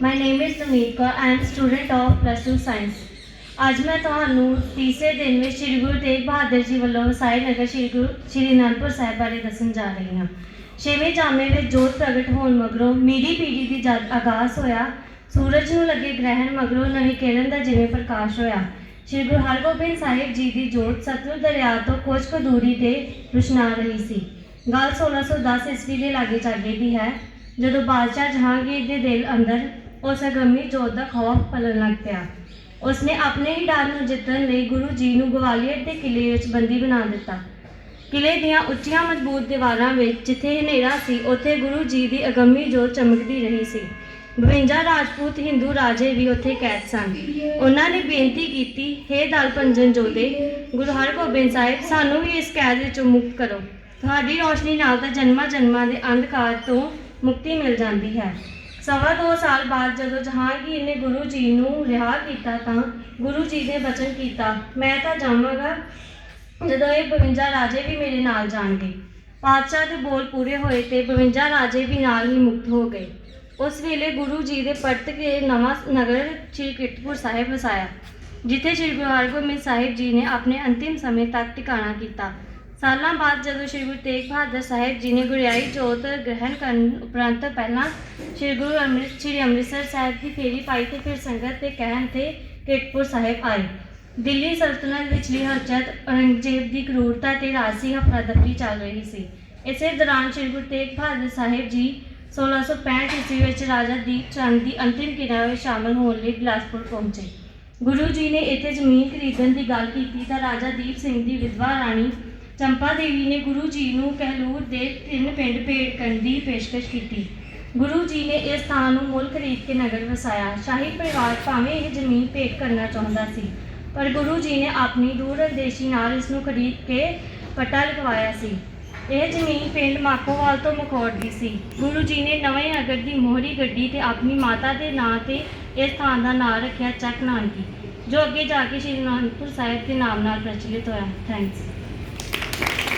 My name is Sumeet Kaur. I am student of Plus 2 Science. ਅੱਜ ਮੈਂ ਤੁਹਾਨੂੰ ਤੀਸਰੇ ਦਿਨ ਵਿੱਚ ਸ੍ਰੀ ਗੁਰੂ ਤੇਗ ਬਹਾਦਰ ਜੀ ਵੱਲੋਂ ਵਸਾਏ ਨਗਰ ਸ੍ਰੀ ਗੁਰੂ ਸ੍ਰੀ ਅਨੰਦਪੁਰ ਸਾਹਿਬ ਬਾਰੇ ਦੱਸਣ ਜਾ ਰਹੀ ਹਾਂ ਛੇਵੇਂ ਜਾਮੇ ਵਿੱਚ ਜੋਤ ਪ੍ਰਗਟ ਹੋਣ ਮਗਰੋਂ ਮੀਰੀ ਪੀੜੀ ਦੀ ਜਦ ਆਗਾਜ਼ ਹੋਇਆ ਸੂਰਜ ਨੂੰ ਲੱਗੇ ਗ੍ਰਹਿਣ ਮਗਰੋਂ ਨਵੀਂ ਕਿਰਨ ਦਾ ਜਿਵੇਂ ਪ੍ਰਕਾਸ਼ ਹੋਇਆ ਸ੍ਰੀ ਗੁਰੂ ਹਰਗੋਬਿੰਦ ਸਾਹਿਬ ਜੀ ਦੀ ਜੋਤ ਸਤਲੁਜ ਦਰਿਆ ਤੋਂ ਕੁਝ ਕੁ ਦੂਰੀ ਤੇ ਰੁਸ਼ਨਾ ਰਹੀ ਸੀ ਗੱਲ 1610 ਈਸਵੀ ਦੇ ਲਾਗੇ ਚਾਗੇ ਦੀ ਹੈ ਜਦੋਂ ਬਾਦਸ਼ਾਹ ਜਹਾਂਗੀਰ ਦੇ ਦਿਲ ਅੰਦਰ ਉਸ ਅਗੰਮੀ ਜੋਤ ਦਾ ਖੌਫ ਪਲਣ ਲੱਗ ਪਿਆ। ਉਸਨੇ ਆਪਣੇ ਹੀ ਡਰ ਨੂੰ ਜਿੱਤਣ ਲਈ ਗੁਰੂ ਜੀ ਨੂੰ ਗਵਾਲੀਅਰ ਦੇ ਕਿਲੇ ਵਿੱਚ ਬੰਦੀ ਬਣਾ ਦਿੱਤਾ। ਕਿਲੇ ਦੀਆਂ ਉੱਚੀਆਂ ਮਜ਼ਬੂਤ ਦੀਵਾਰਾਂ ਵਿੱਚ ਜਿੱਥੇ ਹਨੇਰਾ ਸੀ, ਉੱਥੇ ਗੁਰੂ ਜੀ ਦੀ ਅਗੰਮੀ ਜੋਤ ਚਮਕਦੀ ਰਹੀ ਸੀ। 52 ਰਾਜਪੂਤ ਹਿੰਦੂ ਰਾਜੇ ਵੀ ਉੱਥੇ ਕੈਦ ਸਨ। ਉਹਨਾਂ ਨੇ ਬੇਨਤੀ ਕੀਤੀ, ਹੇ ਦਲ ਪੰਜਨ ਜੋਦੇ ਗੁਰੂ ਹਰਗੋਬਿੰਦ ਸਾਹਿਬ, ਸਾਨੂੰ ਵੀ ਇਸ ਕੈਦ ਵਿੱਚੋਂ ਮੁਕਤ ਕਰੋ। ਤੁਹਾਡੀ ਰੋਸ਼ਨੀ ਨਾਲ ਤਾਂ ਜਨਮਾਂ ਜਨਮਾਂ ਦੇ ਅੰਧਕਾਰ ਤੋਂ ਮੁਕਤੀ ਮਿਲ ਜਾਂਦੀ ਹੈ। ਸਵਾ ਦੋ ਸਾਲ ਬਾਅਦ ਜਦੋਂ ਜਹਾਂਗੀਰ ਨੇ ਗੁਰੂ ਜੀ ਨੂੰ ਰਿਹਾ ਕੀਤਾ ਤਾਂ ਗੁਰੂ ਜੀ ਨੇ ਬਚਨ ਕੀਤਾ, ਮੈਂ ਤਾਂ ਜਾਵਾਂਗਾ ਜਦੋਂ ਇਹ 52 ਰਾਜੇ ਵੀ ਮੇਰੇ ਨਾਲ ਜਾਣਗੇ। ਪਾਤਸ਼ਾਹ ਦੇ ਬੋਲ ਪੂਰੇ ਹੋਏ ਤੇ 52 ਰਾਜੇ ਵੀ ਨਾਲ ਹੀ ਮੁਕਤ ਹੋ ਗਏ। ਉਸ ਵੇਲੇ ਗੁਰੂ ਜੀ ਦੇ ਪਰਤ ਕੇ ਨਵਾਂ ਨਗਰ ਸ੍ਰੀ ਕਿਰਤਪੁਰ ਸਾਹਿਬ ਵਸਾਇਆ, ਜਿੱਥੇ ਸ੍ਰੀ ਗੁਰੂ ਹਰਗੋਬਿੰਦ ਸਾਹਿਬ ਜੀ ਨੇ ਆਪਣੇ ਅੰਤਿਮ ਸਮੇਂ ਤੱਕ ਟਿਕਾਣਾ ਕੀਤਾ। ਸਾਲਾਂ ਬਾਅਦ ਜਦੋਂ ਸ੍ਰੀ ਗੁਰੂ ਤੇਗ ਬਹਾਦਰ ਸਾਹਿਬ ਜੀ ਨੇ ਗੁਰਿਆਈ ਜੋਤ ਗ੍ਰਹਿਣ ਕਰਨ ਉਪਰੰਤ ਪਹਿਲਾਂ ਸ੍ਰੀ ਗੁਰੂ ਅੰਮ੍ਰਿਤ, ਸ੍ਰੀ ਅੰਮ੍ਰਿਤਸਰ ਸਾਹਿਬ ਦੀ ਫੇਰੀ ਪਾਈ ਤੇ ਫਿਰ ਸੰਗਤ ਦੇ ਕਹਿਣ ਤੇ ਕੀਰਤਪੁਰ ਸਾਹਿਬ ਆਏ ਦਿੱਲੀ ਸਲਤਨਤ ਵਿਚਲੀ ਹਲਚਲ ਔਰੰਗਜ਼ੇਬ ਦੀ ਕਰੂਰਤਾ ਤੇ ਰਾਜਸੀ ਹਫੜਾ-ਦਫੜੀ ਚੱਲ ਰਹੀ ਸੀ। ਇਸੇ ਦੌਰਾਨ ਸ੍ਰੀ ਗੁਰੂ ਤੇਗ ਬਹਾਦਰ ਸਾਹਿਬ ਜੀ 1665 ਈਸਵੀ ਵਿੱਚ ਰਾਜਾ ਦੀਪ ਚੰਦ ਦੀ ਅੰਤਿਮ ਕਿਰਿਆ ਵਿੱਚ ਸ਼ਾਮਲ ਹੋਣ ਲਈ ਬਿਲਾਸਪੁਰ ਪਹੁੰਚੇ। ਗੁਰੂ ਜੀ ਨੇ ਇੱਥੇ ਜ਼ਮੀਨ ਖਰੀਦਣ ਦੀ ਗੱਲ ਕੀਤੀ ਤਾਂ ਰਾਜਾ ਦੀਪ ਸਿੰਘ ਦੀ ਵਿਧਵਾ ਰਾਣੀ ਚੰਪਾ ਦੇਵੀ ਨੇ ਗੁਰੂ ਜੀ ਨੂੰ ਕਹਿਲੂਰ ਦੇ ਤਿੰਨ ਪਿੰਡ ਭੇਟ ਕਰਨ ਦੀ ਪੇਸ਼ਕਸ਼ ਕੀਤੀ। ਗੁਰੂ ਜੀ ਨੇ ਇਸ ਥਾਂ ਨੂੰ ਮੁੱਲ ਖਰੀਦ ਕੇ ਨਗਰ ਵਸਾਇਆ। ਸ਼ਾਹੀ ਪਰਿਵਾਰ ਭਾਵੇਂ ਇਹ ਜ਼ਮੀਨ ਭੇਟ ਕਰਨਾ ਚਾਹੁੰਦਾ ਸੀ, ਪਰ ਗੁਰੂ ਜੀ ਨੇ ਆਪਣੀ ਦੂਰਅੰਦੇਸ਼ੀ ਨਾਲ ਇਸ ਨੂੰ ਖਰੀਦ ਕੇ ਪਟਾ ਲਗਵਾਇਆ ਸੀ। ਇਹ ਜ਼ਮੀਨ ਪਿੰਡ ਮਾਕੋਵਾਲ ਤੋਂ ਮਖੌੜ ਦੀ ਸੀ। ਗੁਰੂ ਜੀ ਨੇ ਨਵੇਂ ਅਗਰ ਦੀ ਮੋਹਰੀ ਗੱਡੀ ਤੇ ਆਪਣੀ ਮਾਤਾ ਦੇ ਨਾਂ ਤੇ ਇਸ ਥਾਂ ਦਾ ਨਾਂ ਰੱਖਿਆ ਚੱਕ ਨਾਨਕੀ ਜੋ ਅੱਗੇ ਜਾ ਕੇ ਸ਼੍ਰੀ ਅਨੰਦਪੁਰ ਸਾਹਿਬ ਦੇ ਨਾਮ ਨਾਲ ਪ੍ਰਚਲਿਤ ਹੋਇਆ। Thanks Gracias.